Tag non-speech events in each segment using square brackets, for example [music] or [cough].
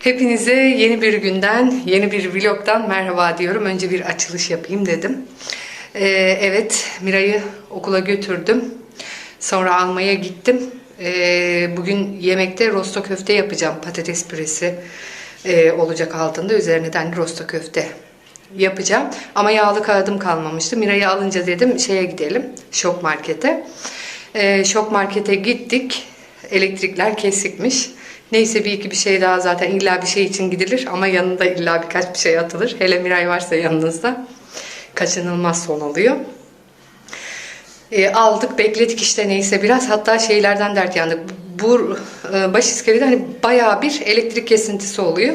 Hepinize yeni bir günden, yeni bir vlogdan merhaba diyorum. Önce bir açılış yapayım dedim. Ee, evet, Miray'ı okula götürdüm. Sonra almaya gittim. Ee, bugün yemekte rosto köfte yapacağım. Patates püresi e, olacak altında. Üzerine de hani rosto köfte yapacağım. Ama yağlı kağıdım kalmamıştı. Miray'ı alınca dedim şeye gidelim, şok markete. Ee, şok markete gittik. Elektrikler kesikmiş. Neyse bir iki bir şey daha zaten illa bir şey için gidilir ama yanında illa birkaç bir şey atılır. Hele Miray varsa yanınızda kaçınılmaz son oluyor. E, aldık bekledik işte neyse biraz hatta şeylerden dert yandık. Bu e, baş iskelede hani bayağı bir elektrik kesintisi oluyor.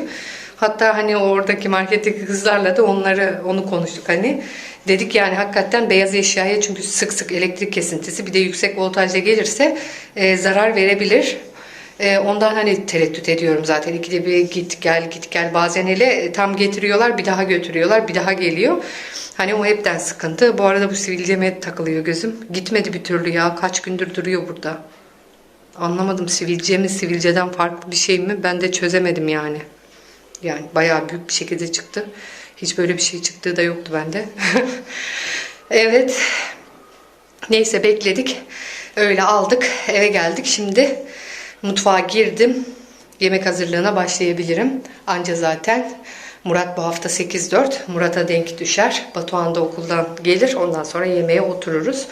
Hatta hani oradaki marketteki kızlarla da onları onu konuştuk hani. Dedik yani hakikaten beyaz eşyaya çünkü sık sık elektrik kesintisi bir de yüksek voltajla gelirse e, zarar verebilir. E, ondan hani tereddüt ediyorum zaten. İkide bir git gel git gel bazen hele e, tam getiriyorlar bir daha götürüyorlar bir daha geliyor. Hani o hepten sıkıntı. Bu arada bu sivilceme takılıyor gözüm. Gitmedi bir türlü ya. Kaç gündür duruyor burada. Anlamadım sivilce mi sivilceden farklı bir şey mi ben de çözemedim yani. Yani bayağı büyük bir şekilde çıktı. Hiç böyle bir şey çıktığı da yoktu bende. [laughs] evet. Neyse bekledik. Öyle aldık. Eve geldik. Şimdi mutfağa girdim. Yemek hazırlığına başlayabilirim. Anca zaten Murat bu hafta 8-4. Murat'a denk düşer. Batuhan da okuldan gelir. Ondan sonra yemeğe otururuz.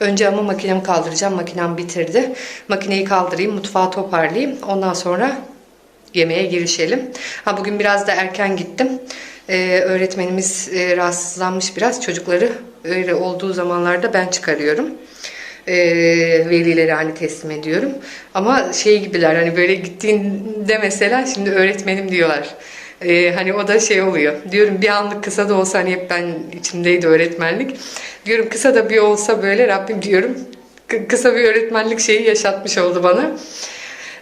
Önce ama makinemi kaldıracağım. Makinem bitirdi. Makineyi kaldırayım, mutfağı toparlayayım. Ondan sonra yemeğe girişelim. Ha bugün biraz da erken gittim. Ee, öğretmenimiz e, rahatsızlanmış biraz. Çocukları öyle olduğu zamanlarda ben çıkarıyorum. Ee, velileri hani teslim ediyorum. Ama şey gibiler hani böyle gittiğinde mesela şimdi öğretmenim diyorlar. Ee, hani o da şey oluyor. Diyorum bir anlık kısa da olsa hani hep ben içimdeydi öğretmenlik. Diyorum kısa da bir olsa böyle Rabbim diyorum kı- kısa bir öğretmenlik şeyi yaşatmış oldu bana.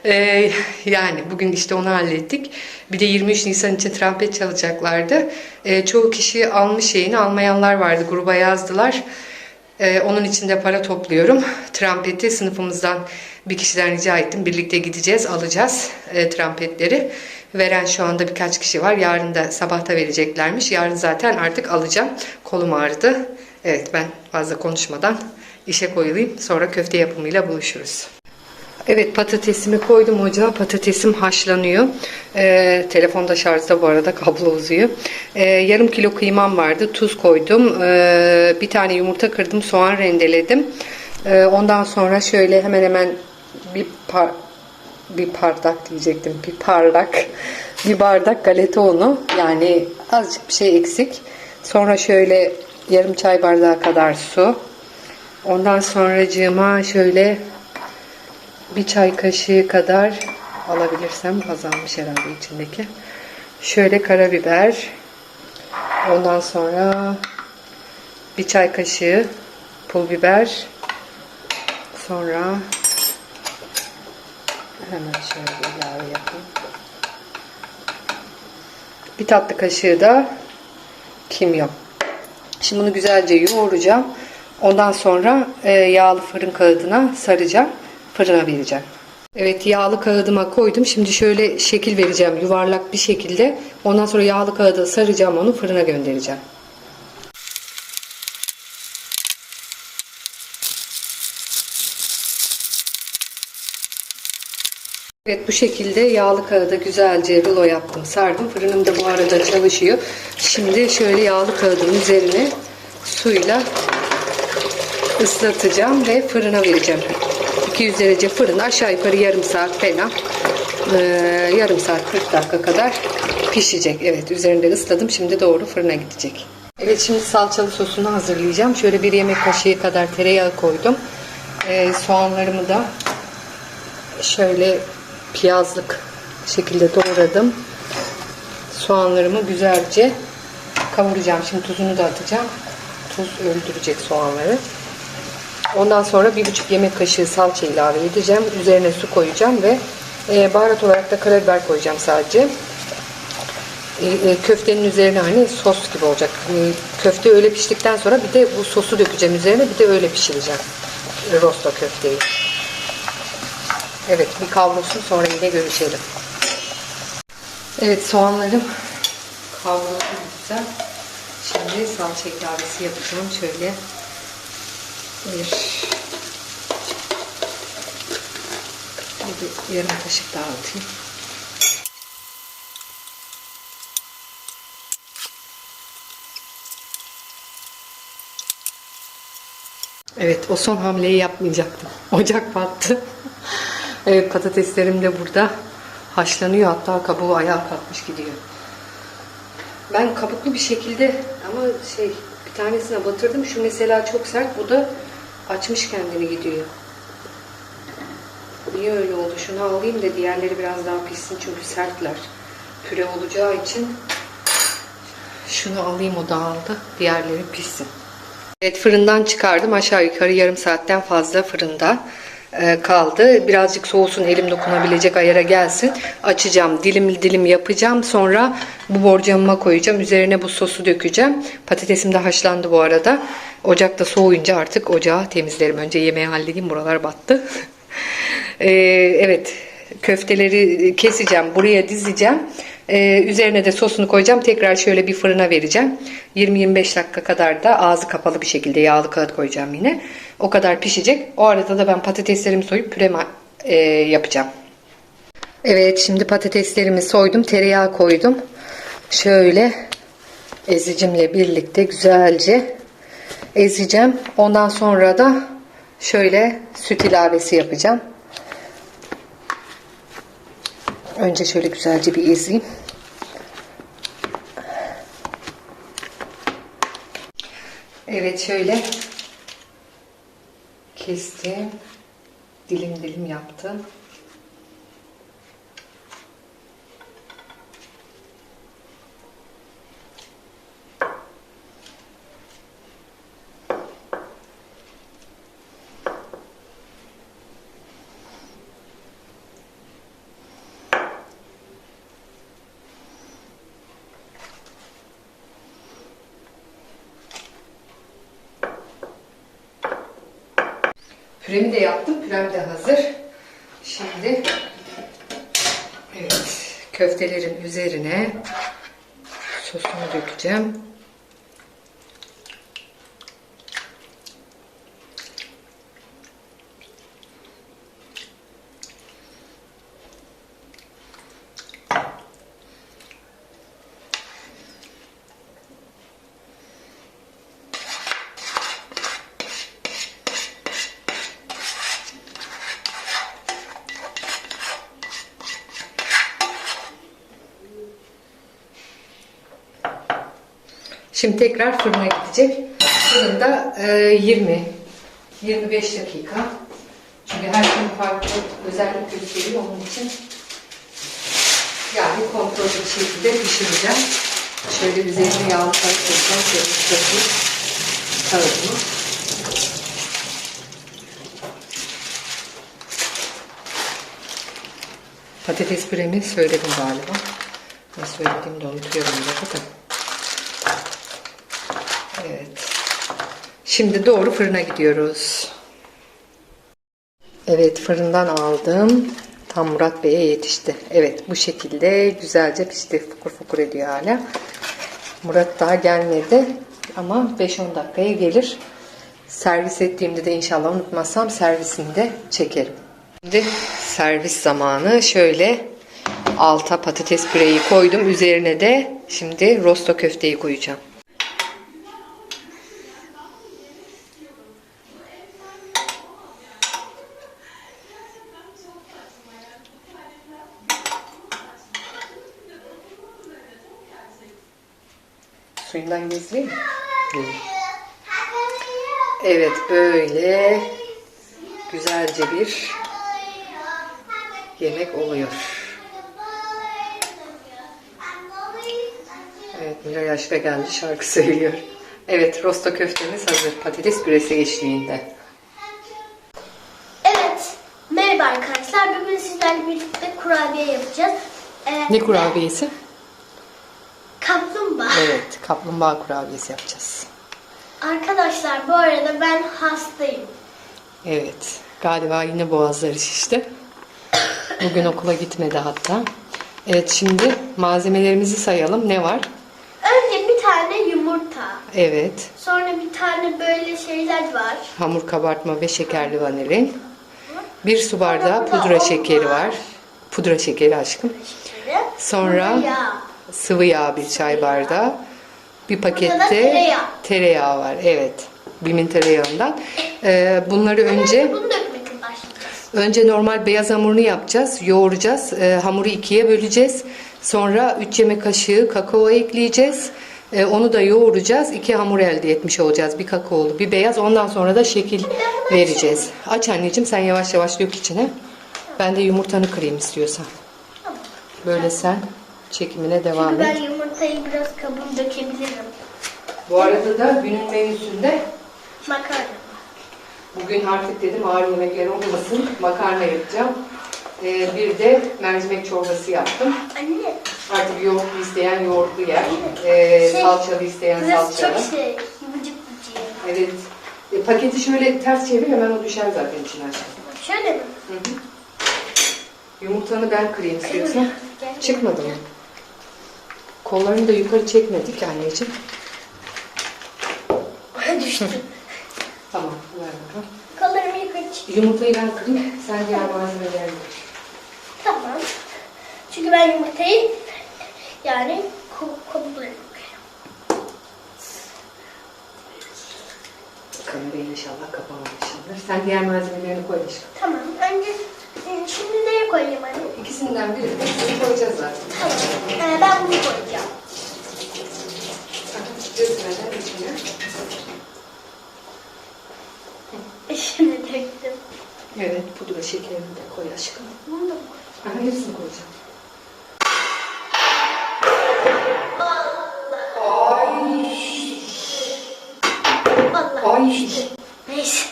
Ee, yani bugün işte onu hallettik. Bir de 23 Nisan için trompet çalacaklardı. Ee, çoğu kişi almış şeyini almayanlar vardı. Gruba yazdılar. Ee, onun için de para topluyorum. Trampeti sınıfımızdan bir kişiden rica ettim. Birlikte gideceğiz, alacağız e, trampetleri. Veren şu anda birkaç kişi var. Yarın da sabahta vereceklermiş. Yarın zaten artık alacağım. Kolum ağrıdı. Evet ben fazla konuşmadan işe koyulayım. Sonra köfte yapımıyla buluşuruz. Evet patatesimi koydum ocağa. Patatesim haşlanıyor. Ee, telefonda şarjda bu arada kablo uzuyor. Ee, yarım kilo kıymam vardı. Tuz koydum. Ee, bir tane yumurta kırdım. Soğan rendeledim. Ee, ondan sonra şöyle hemen hemen bir par bir bardak diyecektim. Bir parlak [laughs] bir bardak galeta unu. Yani azıcık bir şey eksik. Sonra şöyle yarım çay bardağı kadar su. Ondan sonracığıma şöyle bir çay kaşığı kadar alabilirsem azalmış herhalde içindeki. Şöyle karabiber. Ondan sonra bir çay kaşığı pul biber. Sonra hemen şöyle ilave yapayım. Bir tatlı kaşığı da kimyon. Şimdi bunu güzelce yoğuracağım. Ondan sonra e, yağlı fırın kağıdına saracağım. Fırına vereceğim. Evet yağlı kağıdıma koydum. Şimdi şöyle şekil vereceğim yuvarlak bir şekilde. Ondan sonra yağlı kağıda saracağım onu fırına göndereceğim. Evet bu şekilde yağlı kağıda güzelce rulo yaptım sardım. Fırınım da bu arada çalışıyor. Şimdi şöyle yağlı kağıdın üzerine suyla ıslatacağım ve fırına vereceğim. 200 derece fırın aşağı yukarı yarım saat falan ee, yarım saat 40 dakika kadar pişecek. Evet üzerinde ısladım. Şimdi doğru fırına gidecek. Evet şimdi salçalı sosunu hazırlayacağım. Şöyle bir yemek kaşığı kadar tereyağı koydum. Ee, soğanlarımı da şöyle piyazlık şekilde doğradım. Soğanlarımı güzelce kavuracağım. Şimdi tuzunu da atacağım. Tuz öldürecek soğanları. Ondan sonra bir buçuk yemek kaşığı salça ilave edeceğim. Üzerine su koyacağım ve e, baharat olarak da karabiber koyacağım sadece. E, e, köftenin üzerine hani sos gibi olacak. E, köfte öyle piştikten sonra bir de bu sosu dökeceğim üzerine bir de öyle pişireceğim. Rosto köfteyi. Evet bir kavrulsun sonra yine görüşelim. Evet soğanlarım kavruldu güzel. Şimdi salça ilavesi yapacağım. Şöyle bir, bir yarım kaşık daha atayım. Evet o son hamleyi yapmayacaktım. [laughs] Ocak battı. evet patateslerim de burada haşlanıyor. Hatta kabuğu ayağa kalkmış gidiyor. Ben kabuklu bir şekilde ama şey bir tanesine batırdım. Şu mesela çok sert. Bu da açmış kendini gidiyor. Niye öyle oldu? Şunu alayım da diğerleri biraz daha pişsin çünkü sertler. Püre olacağı için şunu alayım o dağıldı. Diğerleri pişsin. Evet fırından çıkardım. Aşağı yukarı yarım saatten fazla fırında e, kaldı. Birazcık soğusun elim dokunabilecek ayara gelsin. Açacağım. Dilim dilim yapacağım. Sonra bu borcamıma koyacağım. Üzerine bu sosu dökeceğim. Patatesim de haşlandı bu arada. Ocakta soğuyunca artık ocağı temizlerim. Önce yemeği halledeyim. Buralar battı. [laughs] E, evet köfteleri keseceğim. Buraya dizeceğim. Ee, üzerine de sosunu koyacağım. Tekrar şöyle bir fırına vereceğim. 20-25 dakika kadar da ağzı kapalı bir şekilde yağlı kağıt koyacağım yine. O kadar pişecek. O arada da ben patateslerimi soyup püre ma- e, yapacağım. Evet şimdi patateslerimi soydum. Tereyağı koydum. Şöyle ezicimle birlikte güzelce ezeceğim. Ondan sonra da şöyle süt ilavesi yapacağım. Önce şöyle güzelce bir ezeyim. Evet şöyle kestim. Dilim dilim yaptım. Püremi de yaptım. Pürem de hazır. Şimdi evet köftelerin üzerine sosunu dökeceğim. Şimdi tekrar fırına gidecek. Fırında e, 20 25 dakika. Çünkü her gün farklı özellik gösteriyor onun için. Yani kontrollü bir şekilde pişireceğim. Şöyle üzerine yağlı kağıt koyacağım. Kağıdımı. Patates püremi söyledim galiba. Ne söylediğimi de unutuyorum burada da. Evet. Şimdi doğru fırına gidiyoruz. Evet fırından aldım. Tam Murat Bey'e yetişti. Evet bu şekilde güzelce pişti. Fukur fukur ediyor hala. Murat daha gelmedi ama 5-10 dakikaya gelir. Servis ettiğimde de inşallah unutmazsam servisini de çekerim. Şimdi servis zamanı şöyle alta patates püreyi koydum. Üzerine de şimdi rosto köfteyi koyacağım. Suyundan gezdireyim mi? Evet böyle güzelce bir yemek oluyor. Evet Mira yaşta geldi şarkı söylüyor. Evet rosto köftemiz hazır patates püresi eşliğinde. Evet, merhaba arkadaşlar. Bugün sizlerle birlikte kurabiye yapacağız. Ee, Ne kurabiyesi? Evet kaplumbağa kurabiyesi yapacağız. Arkadaşlar bu arada ben hastayım. Evet galiba yine boğazları şişti. Bugün okula gitmedi hatta. Evet şimdi malzemelerimizi sayalım. Ne var? Önce bir tane yumurta. Evet. Sonra bir tane böyle şeyler var. Hamur kabartma ve şekerli vanilin. Bir su Sonra bardağı pudra şekeri var. var. Pudra şekeri aşkım. Şöyle. Sonra Burada yağ. Sıvı yağ bir çay bardağı. Bir pakette tereyağı. tereyağı var. Evet. Bimin tereyağından. Ee, bunları önce önce normal beyaz hamurunu yapacağız. Yoğuracağız. Ee, hamuru ikiye böleceğiz. Sonra 3 yemek kaşığı kakao ekleyeceğiz. Ee, onu da yoğuracağız. İki hamur elde etmiş olacağız. Bir kakaolu, bir beyaz. Ondan sonra da şekil vereceğiz. Aç anneciğim sen yavaş yavaş dök içine. Ben de yumurtanı kırayım istiyorsan. Böyle sen çekimine devam Çünkü et. ben yumurtayı biraz kabuğunu dökebilirim. Bu arada da günün menüsünde Makarna. bugün artık dedim ağır yemekler olmasın. Makarna yapacağım. Ee, bir de mercimek çorbası yaptım. Anne. Artık yoğurtlu isteyen yoğurtlu yer. Ee, Şey, salçalı isteyen Burası salçalı. çok şey. Yumuşak bıcığı. Evet. E, paketi şöyle ters çevir hemen o düşer zaten içine. Şöyle mi? Hı hı. Yumurtanı ben kırayım istiyorsan. Gel. Çıkmadı mı? Kollarını da yukarı çekmedik anneciğim. Düştü. [laughs] Tamam. Ver bakalım. Kollarımı yukarı çık. Yumurtayı ben kırayım. Sen diğer malzemelerini kır. Tamam. Çünkü ben yumurtayı yani kabuklarını. Kamerayı inşallah kapamamışımdır. Sen diğer malzemelerini koy aşkım. Tamam. Önce şimdi neye koyayım anne? İkisinden birini hepsini koyacağız zaten. Tamam. Ee, ben bunu koyacağım. Dökmeden içine. Şimdi döktüm. Evet, pudra şekerini de koy aşkım. Bunu da mı Aha, hepsini koyacağım. Ay. düştü. Neyse.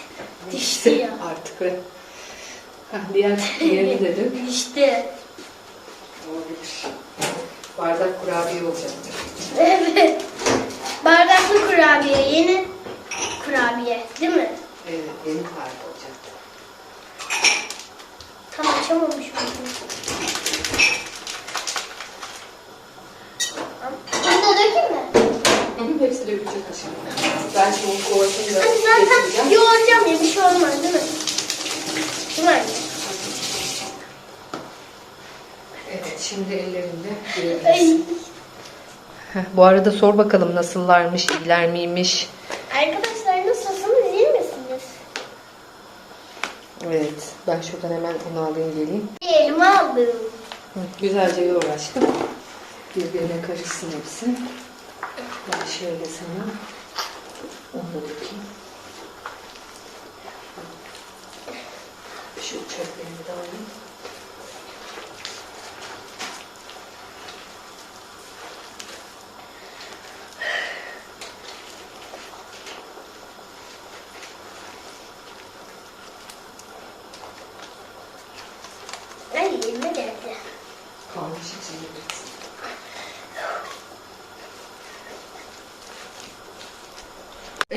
Düştü ya. Artık ve Diğer diğerini de dök. Düştü. Olabilir. Bardak kurabiye olacaktır. Evet. Bardaklı kurabiye. Yeni kurabiye. Değil mi? Evet, yeni tarif olacaktır. Tam açamamış mıydım? Bunu da dökeyim mi? Hı, hepsi dökülecek aşkım. Ben şimdi kovasını da zaten yoğuracağım ya bir şey olmaz değil mi? Değil mi anne? Evet, şimdi ellerinde Bu arada sor bakalım nasıllarmış, iyiler miymiş? Arkadaşlar nasılsınız? iyi misiniz? Evet, ben şuradan hemen onu alayım geleyim. Elime aldım. Hı, Güzelce yoğur aşkım. Birbirine karışsın hepsi. Ben şöyle sana onu da dökeyim. Şu çöplerimi de alayım. Ay elime geldi. Kalmış içinde biraz.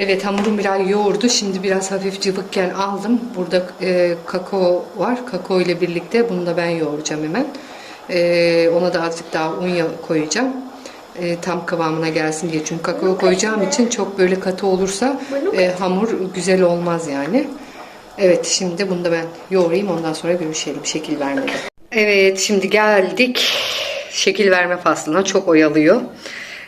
Evet hamurum biraz yoğurdu. Şimdi biraz hafif cıvıkken aldım. Burada e, kakao var. Kakao ile birlikte bunu da ben yoğuracağım hemen. E, ona da azıcık daha un ya- koyacağım. E, tam kıvamına gelsin diye. Çünkü kakao koyacağım için çok böyle katı olursa e, hamur güzel olmaz yani. Evet şimdi bunu da ben yoğurayım. Ondan sonra görüşelim şekil vermede. Evet şimdi geldik şekil verme faslına. Çok oyalıyor.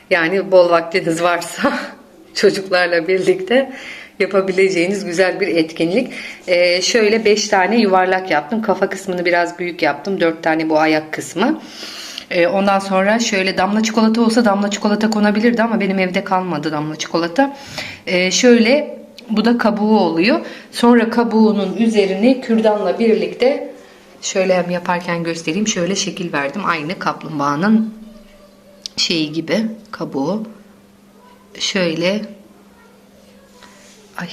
Yani bol vaktiniz varsa [laughs] çocuklarla birlikte yapabileceğiniz güzel bir etkinlik. Ee, şöyle 5 tane yuvarlak yaptım. Kafa kısmını biraz büyük yaptım. 4 tane bu ayak kısmı. Ee, ondan sonra şöyle damla çikolata olsa damla çikolata konabilirdi ama benim evde kalmadı damla çikolata. Ee, şöyle bu da kabuğu oluyor. Sonra kabuğunun üzerine kürdanla birlikte şöyle hem yaparken göstereyim. Şöyle şekil verdim. Aynı kaplumbağanın şeyi gibi kabuğu. Şöyle ay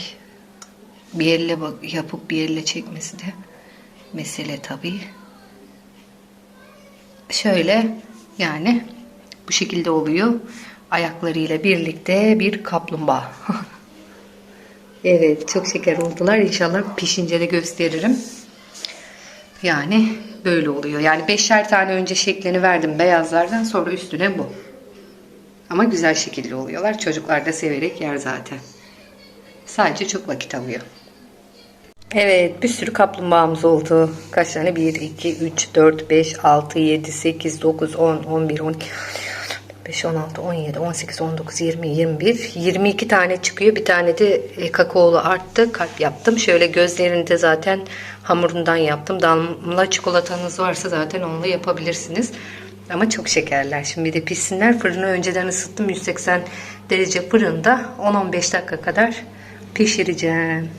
bir elle bak, yapıp bir elle çekmesi de mesele tabii. Şöyle yani bu şekilde oluyor. Ayaklarıyla birlikte bir kaplumbağa. [laughs] evet çok şeker oldular. İnşallah pişince de gösteririm. Yani böyle oluyor. Yani beşer tane önce şeklini verdim beyazlardan sonra üstüne bu. Ama güzel şekilli oluyorlar. Çocuklar da severek yer zaten. Sadece çok vakit alıyor. Evet bir sürü kaplumbağamız oldu. Kaç tane? 1, 2, 3, 4, 5, 6, 7, 8, 9, 10, 11, 12, 5, 16, 17, 18, 19, 20, 21, 22 tane çıkıyor. Bir tane de e, kakaolu arttı. Kalp yaptım. Şöyle gözlerini de zaten hamurundan yaptım. Damla çikolatanız varsa zaten onunla yapabilirsiniz. Ama çok şekerler. Şimdi de pişsinler. Fırını önceden ısıttım. 180 derece fırında 10-15 dakika kadar pişireceğim.